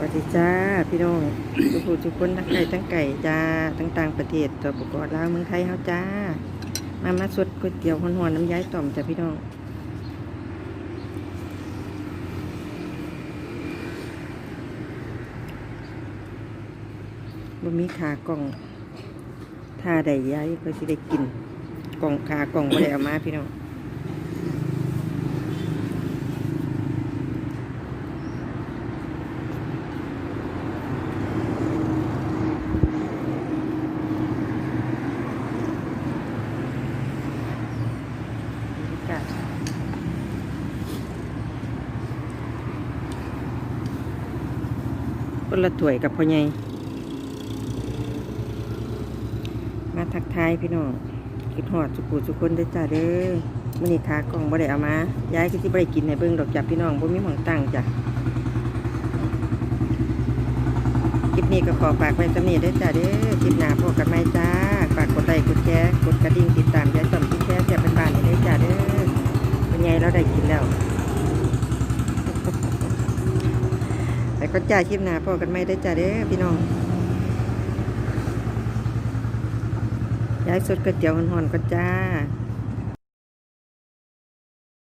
สวัสดีจ้าพี่น้องทุกผู้ทุกคนทั้งไก่ทั้งไก่จ้าทั้งต่างประเทศตัวประกอบลาวเมืองไทยเฮาจ้า มามาสดก๋วยเตี๋ยวหอนๆน้ำย้ายต่อมจ้ะพี่น้องบ่มีขากล่องถ้าได้ย้ายก็สิได้กินกล่องขากล่องบ่ได้เอามาพี่น้อง จ้ะ คนละถ้วยกับพ่อใหญ่มาทักทายพี่น้องคิดหอดสุกุสุคนได้จ้าเด้อมื้อนี้ขากล่องบ่ได้เอามา ย้ายก็สิบ่ได้กินให้เบิ่งดอกจ้ะพี่น้องบ่มีหมองตั้งจ้ะคลิปนี้ก็ขอฝากไว้สำนี้ได้จ้าเด้อคลิปหน้าพบกันใหม่จ้าฝากกดไลค์กดแชร์กดกระดิ่งติดตามย้ายต่อมที่แชร์แชร์เป็นบ้านได้จ้าเด้อเป็นไงเราได้กินแล้ว แต่ ก็จ่ายคลิปหนาพอกันไม่ได้จ่าเด้อพี่น้องย้ายสดก๋วยเตี๋ยวหอนๆก็จ้า